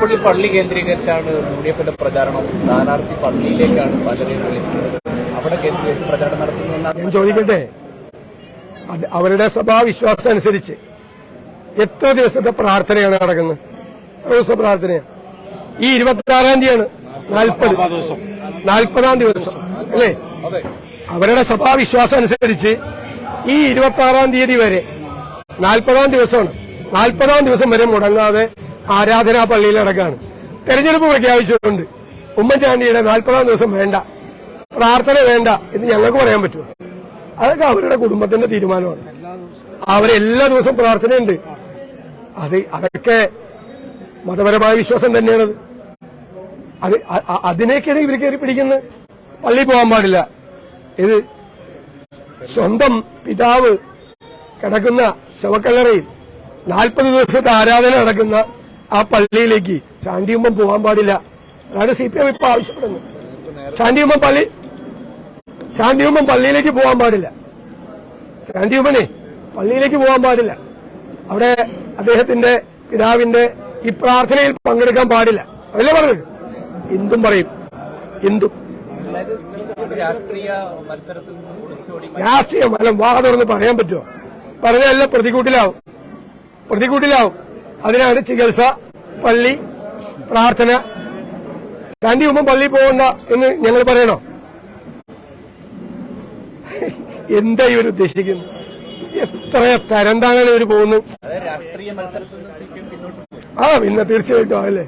പുള്ളി പള്ളി കേന്ദ്രീകരിച്ചാണ് യു ഡി എഫിന്റെ പ്രചാരണം. സ്ഥാനാർത്ഥി പള്ളിയിലേക്കാണ് പലരെയും വിളിക്കുന്നത്. അവിടെ കേന്ദ്രീകരിച്ച് പ്രചാരണം നടത്തുന്നതെന്നാണ് ഞാൻ ചോദിക്കട്ടെ? അവരുടെ സഭാവിശ്വാസം അനുസരിച്ച് എത്ര ദിവസത്തെ പ്രാർത്ഥനയാണ് നടക്കുന്നത്? എത്ര ദിവസത്തെ പ്രാർത്ഥനയാണ്? ഈ ഇരുപത്തി ആറാം തീയതിയാണ് നാൽപ്പത്. നാൽപ്പതാം ദിവസം. അല്ലേ? അവരുടെ സഭാവിശ്വാസം അനുസരിച്ച് ഈ ഇരുപത്തി ആറാം തീയതി വരെ നാൽപ്പതാം ദിവസമാണ്. നാൽപ്പതാം ദിവസം വരെ മുടങ്ങാതെ ആരാധനാ പള്ളിയിൽ നടക്കാണ്. തെരഞ്ഞെടുപ്പ് പ്രഖ്യാപിച്ചിട്ടുണ്ട് ഉമ്മൻചാണ്ടിയുടെ നാൽപ്പതാം ദിവസം വേണ്ട പ്രാർത്ഥന വേണ്ട എന്ന് ഞങ്ങൾക്ക് പറയാൻ പറ്റുമോ? അതൊക്കെ അവരുടെ കുടുംബത്തിന്റെ തീരുമാനമാണ്. അവരെല്ലാ ദിവസവും പ്രാർത്ഥനയുണ്ട്. അത് അതൊക്കെ മതപരമായ വിശ്വാസം തന്നെയാണ് അത്. അതിനേക്കാണ് ഇവർ കയറി പിടിക്കുന്നത് പള്ളി പോകാൻ പാടില്ല. ഇത് സ്വന്തം പിതാവ് കിടക്കുന്ന ശവക്കല്ലറയിൽ നാൽപ്പത് ദിവസത്തെ ആരാധന നടക്കുന്ന ആ പള്ളിയിലേക്ക് ചാണ്ടിയുമ്പം പോകാൻ പാടില്ല. അതാണ് സി പി എം ഇപ്പൊ ആവശ്യപ്പെടുന്നത്. ചാണ്ടിയുമ്പം പള്ളി ചാണ്ടിയുമ്പം പള്ളിയിലേക്ക് പോകാൻ പാടില്ല. ചാണ്ടിയുമ്മനെ പള്ളിയിലേക്ക് പോകാൻ പാടില്ല. അവിടെ അദ്ദേഹത്തിന്റെ പിതാവിന്റെ ഈ പ്രാർത്ഥനയിൽ പങ്കെടുക്കാൻ പാടില്ല. അതല്ലേ പറഞ്ഞത്? എന്തും പറയും. എന്തും. രാഷ്ട്രീയം അല്ല വാഹ തുറന്ന് പറയാൻ പറ്റുമോ? പറഞ്ഞല്ല പ്രതികൂട്ടിലാവും. പ്രതികൂട്ടിലാവും. അതിനാണ് ചികിത്സ പള്ളി പ്രാർത്ഥന. രണ്ടു ഉമ്മ പള്ളി പോകണ്ട എന്ന് ഞങ്ങൾ പറയണോ? എന്താ ഇവർ ഉദ്ദേശിക്കുന്നത്? എത്ര തരംതാണാണ് ഇവർ പോകുന്നത് അതായത് രാഷ്ട്രീയ മത്സരത്തിൽ നിന്ന് സി പി എം പിന്നോട്ട് പോയി. ആ പിന്നെ തീർച്ചയായിട്ടും അതല്ലേ